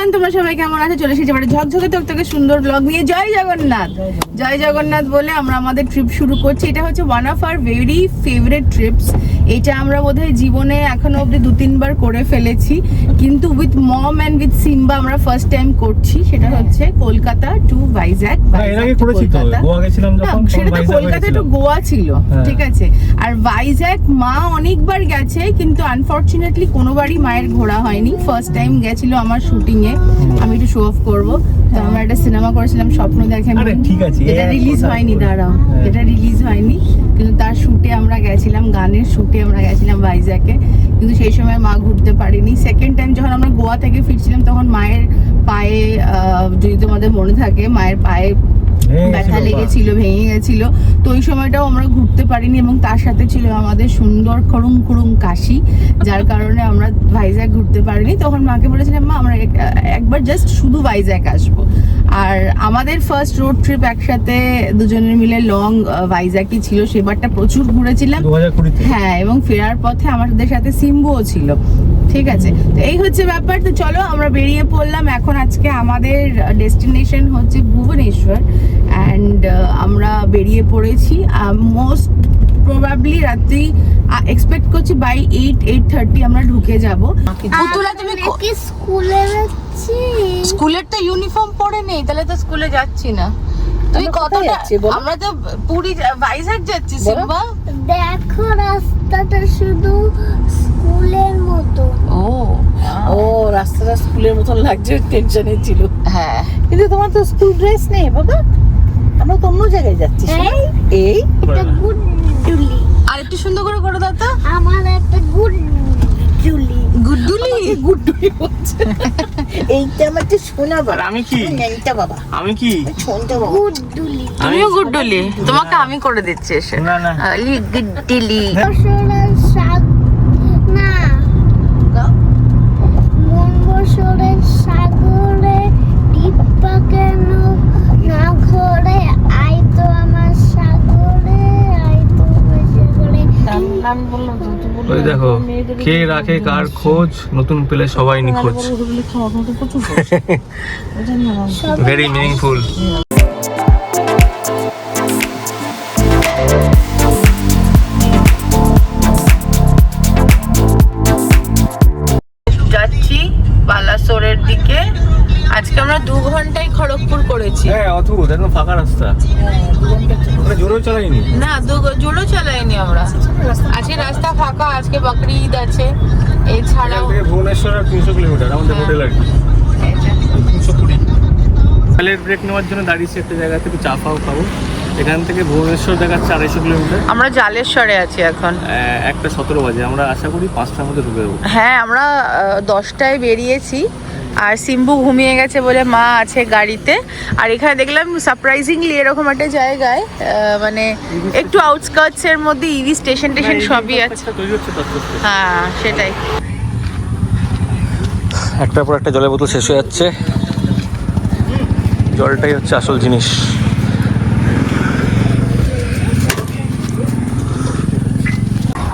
Everyone তোমরা সবাই কেমন আছো? চলে এসেছি এবারে ঝকঝকে তোকে সুন্দর ব্লগ নিয়ে। জয় জগন্নাথ! জয় জগন্নাথ। বলে আমরা আমাদের ট্রিপ শুরু করছি। এটা হচ্ছে one of our very favourite trips এটা আমরা বোধহয় জীবনে এখনও অবধি দু তিনবার করে ফেলেছি। কিন্তু with mom and with Simba আমরা ফার্স্ট টাইম করছি। সেটা হচ্ছে কলকাতা টু ভাইজ্যাক হ্যাঁ, সেটা তো কলকাতা টু গোয়া ছিল হ্যাঁ। ঠিক আছে। আর ভাইজ্যাক মা অনেকবার গেছে কিন্তু আনফরচুনেটলি কোনোবারই মায়ের ঘোরা হয়নি। ফার্স্ট টাইম গেছিল আমার শুটিং এ। আমি একটু শো অফ করব। তো আমরা একটা সিনেমা করেছিলাম স্বপ্ন দেখেন ঠিক আছে, এটা রিলিজ হয়নি দাঁড়াও। হ্যাঁ। এটা রিলিজ হয়নি। কিন্তু তার শ্যুটে আমরা গেছিলাম, গানের শ্যুটে আমরা গেছিলাম ভাইজ্যাকে কিন্তু সেই সময় মা ঘুরতে পারিনি। সেকেন্ড টাইম যখন আমরা গোয়া থেকে ফিরছিলাম, তখন মায়ের পায়ে যদি তোমাদের মনে থাকে, মায়ের পায়ে ব্যথা লেগেছিল ভেঙে গেছিল। তো ওই সময়টাও আমরা ঘুরতে পারিনি এবং তার সাথে ছিল আমাদের সুন্দর করুং করুং কাশি যার কারণে আমরা ভাইজ্যাক ঘুরতে পারিনি। তখন মাকে বলেছিলাম মা আমরা একবার জাস্ট শুধু ভাইজ্যাক আসব। আর আমাদের ফার্স্ট রোড ট্রিপ একসাথে দুজনের মিলে লং ভাইজ্যাকই ছিল। সেবারটা প্রচুর ঘুরেছিলাম। হ্যাঁ এবং ফেরার পথে আমাদের সাথে সিম্বুও ছিল। ঠিক আছে? তো এই হচ্ছে ব্যাপার। তো চলো আমরা বেরিয়ে পড়লাম। এখন আজকে আমাদের ডেস্টিনেশন হচ্ছে ভুবনেশ্বর। অ্যান্ড আমরা বেরিয়ে পড়েছি। মোস্ট প্রবাবলি রাত্রি এক্সপেক্ট করছি বাই এইট এইট থার্টি আমরা ঢুকে যাব। পুতুলা তুমি কি স্কুলে যাচ্ছি। স্কুলের তো ইউনিফর্ম পরে নেই তাহলে তো স্কুলে যাচ্ছি না। তুই কতটা আমরা তো পুরী ভাইজ্যাক যাচ্ছি সিম্বা। দেখো রাস্তাটা শুধু স্কুলের মতো। ও ও রাস্তাটা স্কুলের মতন লাগছে টেনশনে ছিল। হ্যাঁ। কিন্তু তোমার তো স্কুল ড্রেস নেই বাবা। আমরা তো অন্য জায়গায় যাচ্ছি এই। একটা গুড জুলি আর একটু সুন্দর করে করে দাও তো। আমার একটা গুড জুলি গুড্ডুলি গুড্ডুলি হচ্ছে এইটা আমার যে শোনা বাবা। আমি কি? এইটা বাবা। আমি কি? শোনটা বাবা। গুড জুলি তুমিও গুড্ডুলি তোমাকে আমি করে দিচ্ছি এসে। না না। আলি না মন বছরের সাগরে টিপ্পা কেন না ঘরে আই তো আমার সাগরে আই তো বেশি করে আমি বললাম তো তুই বললি ওই দেখো কে রাখে কার খোঁজ নতুন পেলে সবাই নিখোঁজ। ভেরি মিনিংফুল চালাইনি? না দু জোরও চালাইনি আমরা। আজকে রাস্তা ফাঁকা আজকে বকরি ঈদ আছে। এছাড়াও ভুবনেশ্বর আর তিনশো কিলোমিটার আমাদের হ্যাঁ। হোটেল আর কি। তিনশো কুড়ি। মোবাইলের ব্রেক নেওয়ার জন্য দাঁড়িয়েছি একটা জায়গা থেকে চা ফাও খাব। এখান থেকে ভুবনেশ্বর দেখাচ্ছে আড়াইশো কিলোমিটার। আমরা জালেশ্বরে আছি এখন। একটা সতেরো বাজে আমরা আশা করি পাঁচটার মধ্যে ঢুকে দেবো হ্যাঁ আমরা দশটায় বেরিয়েছি। আর সিম্বু ঘুমিয়ে গেছে বলে মা আছে গাড়িতে। আর এখানে দেখলাম সারপ্রাইজিংলি এরকম একটা জায়গায় মানে একটু আউটস্কার্টস এর মধ্যে ইভি স্টেশন টেশন সবই আছে। হ্যাঁ সেটাই। একটার পর একটা জলের বোতল শেষ হয়ে যাচ্ছে। জলটাই হচ্ছে আসল জিনিস।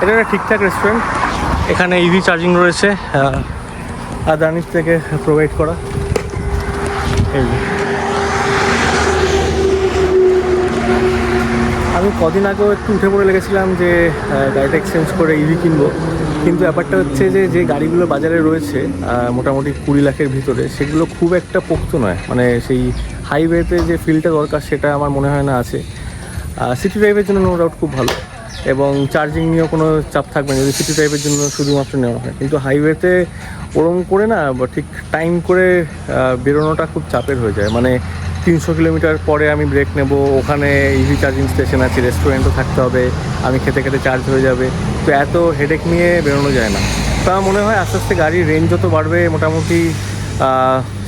এটা একটা ঠিকঠাক রেস্টুরেন্ট এখানে ইভি চার্জিং রয়েছে। আদানির থেকে প্রোভাইড করা। এই আমি কদিন আগেও একটু উঠে পড়ে লেগেছিলাম যে গাড়িটা এক্সচেঞ্জ করে ইভি কিনবো। কিন্তু ব্যাপারটা হচ্ছে যে যে গাড়িগুলো বাজারে রয়েছে মোটামুটি কুড়ি লাখের ভিতরে, সেগুলো খুব একটা পোক্ত নয়। মানে সেই হাইওয়েতে যে ফিলটা দরকার, সেটা আমার মনে হয় না আছে। সিটি ড্রাইভের জন্য নো ডাউট খুব ভালো। এবং চার্জিং নিয়েও কোনো চাপ থাকবে না। যদি সিটি ড্রাইভের জন্য শুধুমাত্র নেওয়া হয়। কিন্তু হাইওয়েতে ওরম করে না ঠিক টাইম করে বেরোনোটা খুব চাপের হয়ে যায়। মানে তিনশো কিলোমিটার পরে আমি ব্রেক নেব, ওখানে ইভি চার্জিং স্টেশন আছে রেস্টুরেন্টও থাকতে হবে, আমি খেতে খেতে চার্জ হয়ে যাবে। তো এত হেডেক নিয়ে বেরোনো যায় না। তো আমার মনে হয় আস্তে আস্তে গাড়ির রেঞ্জ যত বাড়বে, মোটামুটি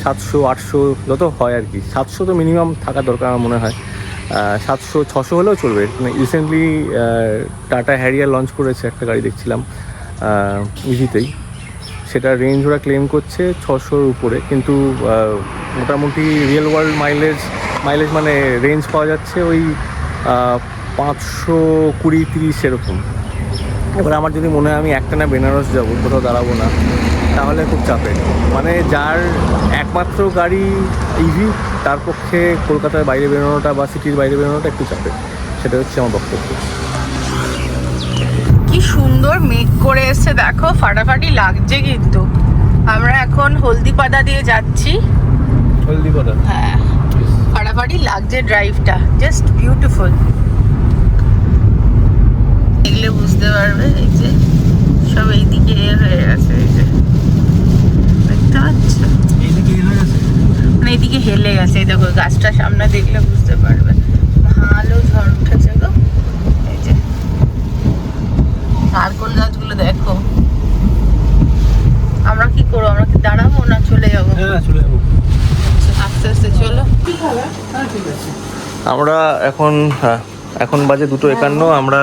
সাতশো, আটশো যত হয় আর কি। সাতশো তো মিনিমাম থাকা দরকার আমার মনে হয়। সাতশো, ছশো হলেও চলবে। মানে রিসেন্টলি টাটা হ্যারিয়ার লঞ্চ করেছে একটা গাড়ি দেখছিলাম ইভিতেই সেটা রেঞ্জ ওরা ক্লেম করছে ছশোর উপরে। কিন্তু মোটামুটি রিয়েল ওয়ার্ল্ড মাইলেজ মাইলেজ মানে রেঞ্জ পাওয়া যাচ্ছে ওই পাঁচশো কুড়ি তিরিশ এরকম। এবার আমার যদি মনে হয় আমি একটা না বেনারস যাব, কোথাও দাঁড়াবো না, তাহলে খুব চাপের। মানে যার একমাত্র গাড়ি ইভি তার পক্ষে কলকাতার বাইরে বেরোনোটা বা সিটির বাইরে বেরোনোটা একটু চাপের। সেটা হচ্ছে আমার বক্তব্য। সুন্দর মেঘ করে এসছে দেখো ফাটাফাটি লাগছে কিন্তু। আমরা এখন হলদিপাড়া দিয়ে যাচ্ছি। হলদি হ্যাঁ ফাটাফাটি লাগছে ড্রাইভটা জাস্ট বিউটিফুল দেখলে বুঝতে পারবে এই যে সব এইদিকে এ হয়ে গেছে এই যে। দেখতে পাচ্ছ? মানে এইদিকে হেলে গেছে এই দেখো গাছটা সামনে দেখলে বুঝতে পারবে। ভালো ঝড় উঠেছে গো। নারকোল গাছগুলো দেখো। আমরা কি করব? আমরা কি দাঁড়াবো না চলে যাব? হ্যাঁ চলে যাব। আস্তে আস্তে চলো। আমরা এখন হ্যাঁ এখন বাজে দুটো একান্ন। আমরা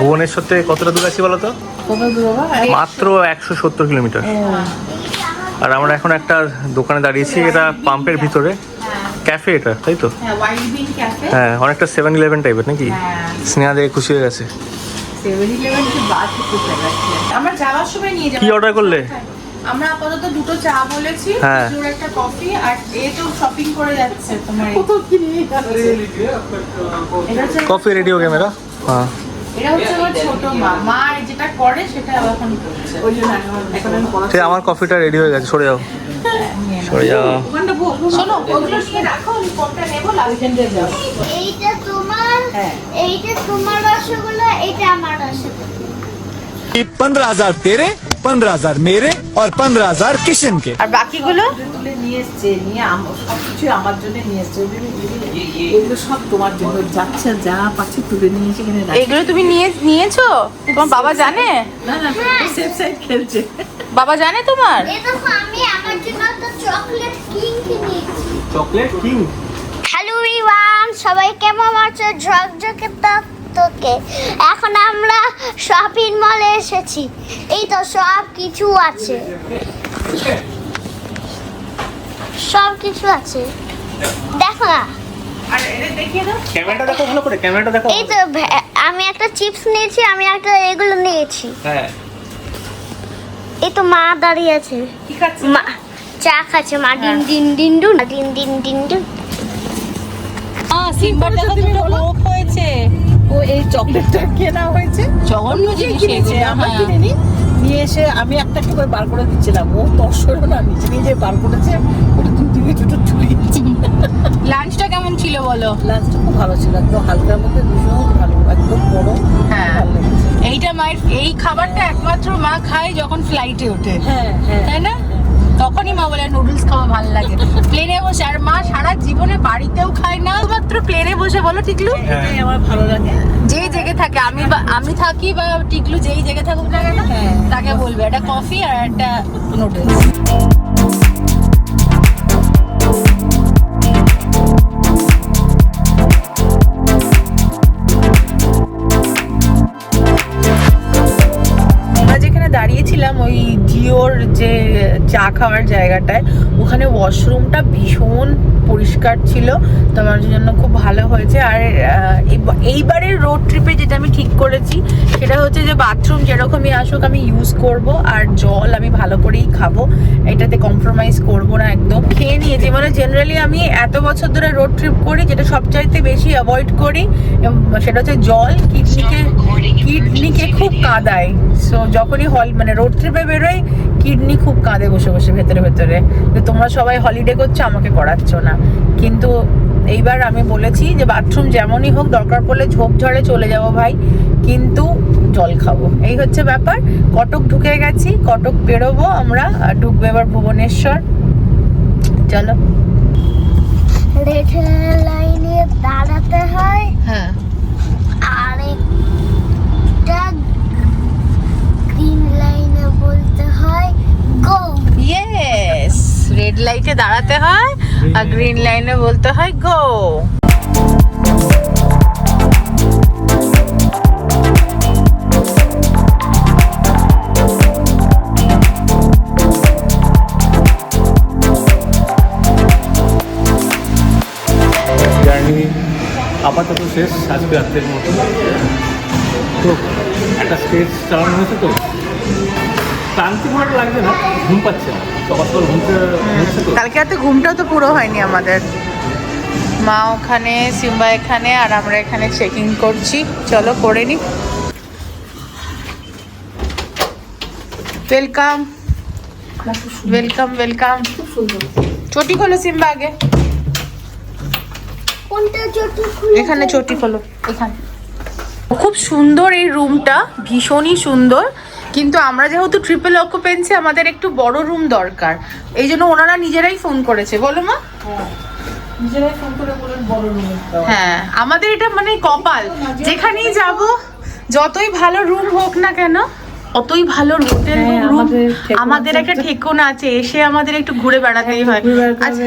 ভুবনেশ্বর থেকে কতটা দূর আছি বলো তো মাত্র একশো সত্তর কিলোমিটার। আর আমরা এখন একটা দোকানে দাঁড়িয়েছি এটা পাম্পের ভিতরে। ক্যাফে এটা তাই তো? হ্যাঁ ওয়াইল্ড বিন ক্যাফে। হ্যাঁ অনেকটা সেভেন ইলেভেন টাইপের নাকি? হ্যাঁ। স্নেহা দেখে খুশি হয়ে গেছে। গেছে আমরা যাওয়ার সময় নিয়ে যাব। কি অর্ডার করলে? আমরা আপাতত দুটো চা বলেছি হ্যাঁ। একটা কফি আর এ তো শপিং করে যাচ্ছে তোমার। কফি রেডিও ক্যামেরা হ্যাঁ। পড়াচ্ছি। ঠিক আমার কফিটা রেডি হয়ে গেছে সরে যাও। সরে যাও। শোনো ওগুলো নিয়ে রাখো আমি কোনটা নেব এইটা হ্যাঁ। পনেরো হাজার তেরে পনেরো হাজার মেরে আর পনেরো হাজার কিষেন কে আর নিয়ে আমার জন্য ইয়ে, ইয়ে। তোমার জন্য যাচ্ছে পাচ্ছি তুলে এগুলো তুমি নিয়েছো? তোমার বাবা জানে? সেফ সাইড খেলছে। বাবা জানে তোমার? চকলেট কিং এভরিওয়ান সবাই কেমন আছো? ঝকঝকে তোকে। এখন আমরা শপিং মলে এসেছি। এই তো সব কিছু আছে। সব কিছু আছে। দেখো না। আর এটা দেখিয়ে দাও ক্যামেরাটা দেখো ভালো করে ক্যামেরাটা দেখো এই তো আমি একটা চিপস নিয়েছি আমি একটা এগুলো নিয়েছি। হ্যাঁ। এই তো মা দাঁড়িয়ে আছে। কি খাচ্ছি? মা চা খাচ্ছে। মা ডিন ডিন ডিন ডুন ডিন ডিন ডিন ডুন সিম্বার তুমি দুটো বলো? হয়েছে। ও এই চকলেটটা কেনা হয়েছে? জঘন্য জিনিস এগুলো, আমার হ্যাঁ। নিয়ে এসে আমি একটা একটা করে বার করে দিচ্ছিলাম। ও দর্শকও না নিজে নিজে বার করেছে। ওটা দু দিকে দুটো ঝুলিয়েছি লাঞ্চটা কেমন ছিল বলো? লাঞ্চটা খুব ভালো ছিল একদম হালকার মধ্যে ভীষণ ভালো একদম বড় হ্যাঁ। এইটা মায়ের এই খাবারটা একমাত্র মা খায় যখন ফ্লাইটে ওঠে। হ্যাঁ হ্যাঁ। তাই না? তখনই মা বলে নুডলস খাওয়া ভালো লাগে। প্লেনে বসে আর মা সারা জীবনে বাড়িতেও খায় না মাত্র প্লেনে বসে বলো টিকলু? এটাই আমার ভালো লাগে। যেই জেগে থাকে আমি বা আমি থাকি বা টিকলু যেই জেগে থাকুক না কেন হ্যাঁ। তাকে বলবে একটা কফি আর একটা নুডলস আমরা যেখানে দাঁড়িয়েছিলাম ওই জিওর যে চা খাওয়ার জায়গাটায় ওখানে ওয়াশরুমটা ভীষণ পরিষ্কার ছিল। তো আমার জন্য খুব ভালো হয়েছে। আর এইবারের রোড ট্রিপে যেটা আমি ঠিক করেছি সেটা হচ্ছে যে বাথরুম যেরকমই আসুক আমি ইউজ করব আর জল আমি ভালো করেই খাব। এটাতে কম্প্রোমাইজ করব না একদম। খেয়ে নিয়েছি। মানে জেনারেলি আমি এত বছর ধরে রোড ট্রিপ করি যেটা সবচাইতে বেশি অ্যাভয়েড করি সেটা হচ্ছে জল। কিডনিকে কিডনিকে খুব কাঁদায়। সো যখনই হল মানে রোড ট্রিপে বেরোই কিডনি খুব কাঁদে বসে বসে ভেতরে ভেতরে। যে তোমরা সবাই হলিডে করছ আমাকে করাচ্ছ না। কিন্তু এইবার আমি বলেছি যে বাথরুম যেমনই হোক দরকার পড়লে ঝোপ ঝড়ে চলে যাব ভাই। কিন্তু জল খাব। এই হচ্ছে ব্যাপার। কটক ঢুকে গেছি কটক বেরোবো আমরা ঢুকবো এবার ভুবনেশ্বর। চলো। রেড লাইনে দাঁড়াতে হয়। হ্যাঁ আর একটা গ্রিন লাইনে বলতে হয় গো ইয়েস রেড লাইটে দাঁড়াতে হয় আর গ্রিন লাইনে বলতে হয় গো জার্নি আপাতত শেষ আজকে রাত্রের মতো। তো একটা স্টেজ চালানো হয়েছে তো? তার ক্লান্তি একটা লাগছে না ঘুম পাচ্ছে না। সকাল সকাল ঘুমতে ঘুমছে তো। কালকে রাতে ঘুমটাও তো পুরো হয়নি আমাদের। মা ওখানে সিম্বা এখানে আর আমরা এখানে চেকিং করছি। চলো করে নি। ওয়েলকাম ওয়েলকাম ওয়েলকাম চটি খোলো সিম্বা আগে। এখানে চটি খোলো। এখানে। খুব সুন্দর এই রুমটা ভীষণই সুন্দর। কিন্তু আমরা যেহেতু ট্রিপল অকুপেন্সি আমাদের একটু বড় রুম দরকার। এই জন্য ওনারা নিজেরাই ফোন করেছে। বলো মা। রুমে হ্যাঁ আমাদের এটা মানে কপাল। যেখানেই যাব যতই ভালো রুম হোক না কেন অতই ভালো হোটেল হ্যাঁ, রুম আমাদের একটা ঠেকুন আছে এসে আমাদের একটু ঘুরে বেড়াতেই হয়। আচ্ছা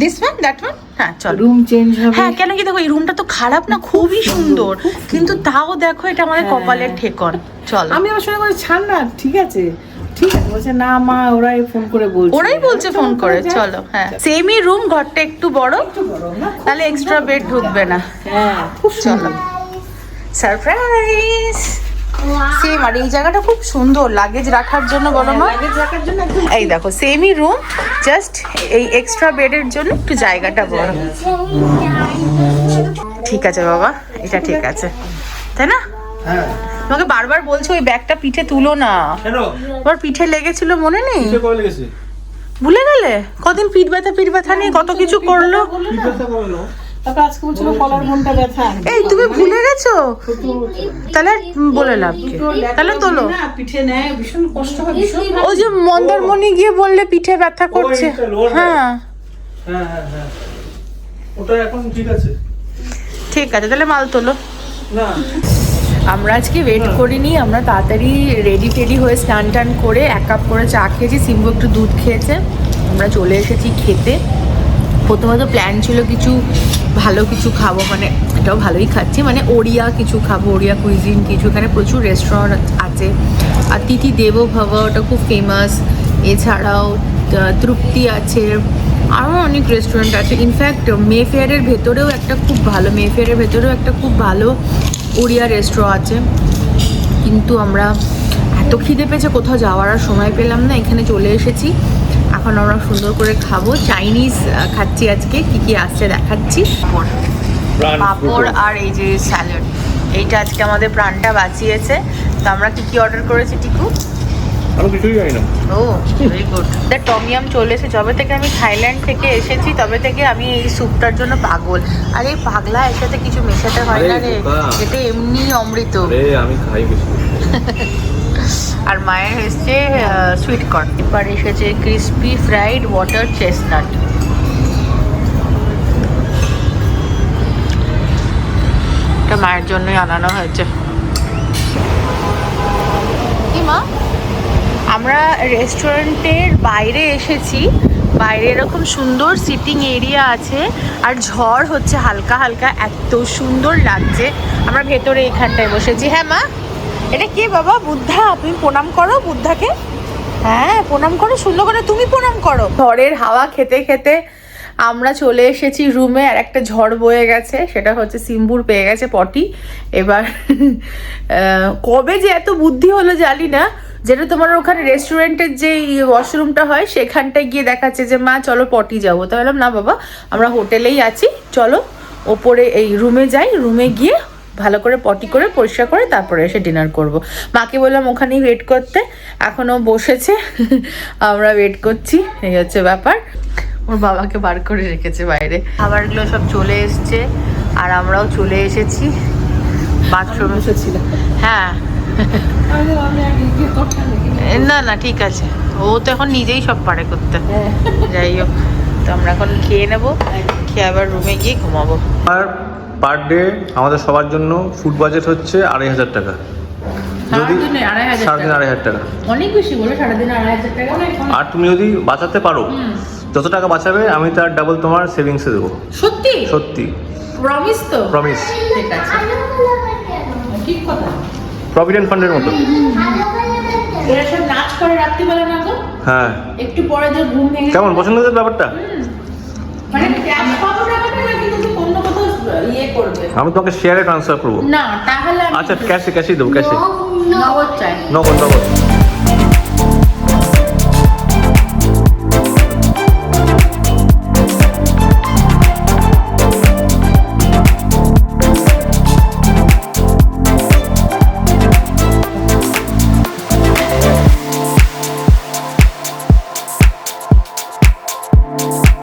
দিস ওয়ান দ্যাট ওয়ান হ্যাঁ চলো। রুম চেঞ্জ হবে। হ্যাঁ কেন কি দেখো এই রুমটা তো খারাপ না খুবই সুন্দর কিন্তু তাও দেখো এটা আমাদের হ্যাঁ। কপালের ঠেকন। চলো। আমি আমার সঙ্গে বলে ছাড় না ঠিক আছে? ঠিক আছে বলছে না মা ওরাই ফোন করে বলছে। ওরাই বলছে ফোন করে চলো হ্যাঁ। সেমই রুম ঘরটা একটু বড় তাহলে এক্সট্রা বেড ঢুকবে না। হ্যাঁ খুব চলো। সারপ্রাইজ সেম আর এই জায়গাটা খুব সুন্দর লাগেজ রাখার জন্য বলো মা। একদম এই দেখো সেমই রুম জাস্ট এই এক্সট্রা বেডের জন্য একটু জায়গাটা বড় ঠিক আছে বাবা এটা ঠিক আছে। তাই না? তোমাকে বারবার বলছো ওই ব্যাগটা পিঠে তুলো না। তোমার পিঠে লেগেছিল মনে নেই? ভুলে গেলে? কদিন পিঠ ব্যথা পিঠ ব্যথা নিয়ে কত কিছু করল? এই তুমি ভুলে গেছো? তাহলে বলে লাভ কি? তাহলে তোলো। পিঠে নেয় ভীষণ কষ্ট হয় ভীষণ ওই যে মন্দারমণি গিয়ে বললে পিঠে ব্যথা করছে। হ্যাঁ। হ্যাঁ হ্যাঁ হ্যাঁ। ওটা এখন ঠিক আছে। ঠিক আছে তাহলে মাল তোলো। না। আমরা আজকে ওয়েট করিনি আমরা তাড়াতাড়ি রেডি টেডি হয়ে স্নান টান করে এক কাপ করে চা খেয়েছি সিম্বু একটু দুধ খেয়েছে। আমরা চলে এসেছি খেতে। প্রথমত প্ল্যান ছিল কিছু ভালো কিছু খাব মানে এটাও ভালোই খাচ্ছি মানে ওড়িয়া কিছু খাব, ওড়িয়া কুইজিন কিছু, এখানে প্রচুর রেস্টুরেন্ট আছে। আর তিথি দেবো ভব ওটা খুব ফেমাস এছাড়াও তৃপ্তি আছে, আরও অনেক রেস্টুরেন্ট আছে। ইনফ্যাক্ট মে ফেয়ারের ভেতরেও একটা খুব ভালো মে ফেয়ারের ভেতরেও একটা খুব ভালো ওড়িয়া রেস্টুরেন্ট আছে। কিন্তু আমরা এত খিদে পেয়েছে, কোথাও যাওয়ার আর সময় পেলাম না, এখানে চলে এসেছি। এখন আমরা সুন্দর করে খাব। চাইনিজ খাচ্ছি আজকে। কি কি আসছে দেখাচ্ছি? পাঁপড়। আর এই যে স্যালাড। এইটা আজকে আমাদের প্রাণটা বাঁচিয়েছে। তো আমরা কি কি অর্ডার করেছি টিকু? আমি কিছুই জানি না। ও ভেরি গুড দ্য টমিয়াম চলে এসে যবে থেকে আমি থাইল্যান্ড থেকে এসেছি তবে থেকে আমি এই স্যুপটার জন্য পাগল। আর এই পাগলা এর সাথে কিছু মেশাতে হয় না রে। এটা এমনি অমৃত। আমি খাই বেশি। আর মায়ের এসছে সুইট কর্ন এবার এসেছে ক্রিসপি ফ্রাইড ওয়াটার চেস্টনাট এটা মায়ের জন্যই আনানো হয়েছে। মা? আমরা রেস্টুরেন্টের বাইরে এসেছি। বাইরে এরকম সুন্দর সিটিং এরিয়া আছে। আর ঝড় হচ্ছে হালকা হালকা এত সুন্দর লাগছে। আমরা ভেতরে এখানটায় বসেছি। হ্যাঁ মা? এটা কে বাবা? বুদ্ধা। তুমি প্রণাম করো বুদ্ধাকে। হ্যাঁ প্রণাম করো সুন্দর করে তুমি প্রণাম করো। ঘরের হাওয়া খেতে খেতে আমরা চলে এসেছি রুমে, আর একটা ঝড় বয়ে গেছে, সেটা হচ্ছে সিম্বুর পেয়ে গেছে পটি। এবার কবে যে এত বুদ্ধি হলো জানি না। যেটা তোমার ওখানে রেস্টুরেন্টের যে ওয়াশরুমটা হয়, সেখানটায় গিয়ে দেখাচ্ছে যে, মা, চলো পটি যাব। তাই বললাম, না বাবা, আমরা হোটেলেই আছি। চলো, ওপরে এই রুমে যাই। রুমে গিয়ে ভালো করে পটি করে পরিষ্কার করে তারপরে এসে ডিনার করব। মাকে বললাম ওখানেই ওয়েট করতে। এখনও বসেছে। আমরা ওয়েট করছি এই হচ্ছে ব্যাপার। ওর বাবাকে বার করে রেখেছে বাইরে। খাবারগুলো সব চলে এসছে আর আমরাও চলে এসেছি। বাথরুমে বসেছিলাম। হ্যাঁ। না না ঠিক আছে। ও তো এখন নিজেই সব পারে করতে। হ্যাঁ। যাই হোক তো আমরা এখন খেয়ে নেব। খেয়ে আবার রুমে গিয়ে ঘুমাবো। আর পার ডে আমাদের সবার জন্য ফুড বাজেট হচ্ছে আড়াই হাজার টাকা। যদি সারাদিনে আড়াই হাজার আড়াই হাজার টাকা। অনেক বেশি বলে সারাদিন আড়াই হাজার টাকা আর তুমি যদি বাঁচাতে পারো যত টাকা বাঁচাবে আমি তার ডাবল তোমার সেভিংসে দেবো। সত্যি? সত্যি। প্রমিস তো? প্রমিস ঠিক আছে। ঠিক কথা। প্রভিডেন্ট ফান্ডের মতো। এরা সব নাচ করে রাত্রিবেলা না গো? হ্যাঁ। একটু পরে যে ঘুম ভেঙে কেমন? পছন্দ ব্যাপারটা? মানে ক্যাশ পাবো না কিন্তু তুমি অন্য কোথাও ইয়ে করবে আমি তোমাকে শেয়ারে ট্রান্সফার করব। না তাহলে আচ্ছা ক্যাশে ক্যাশে দেবো ক্যাশে নগদ চাই। নগদ নগদ।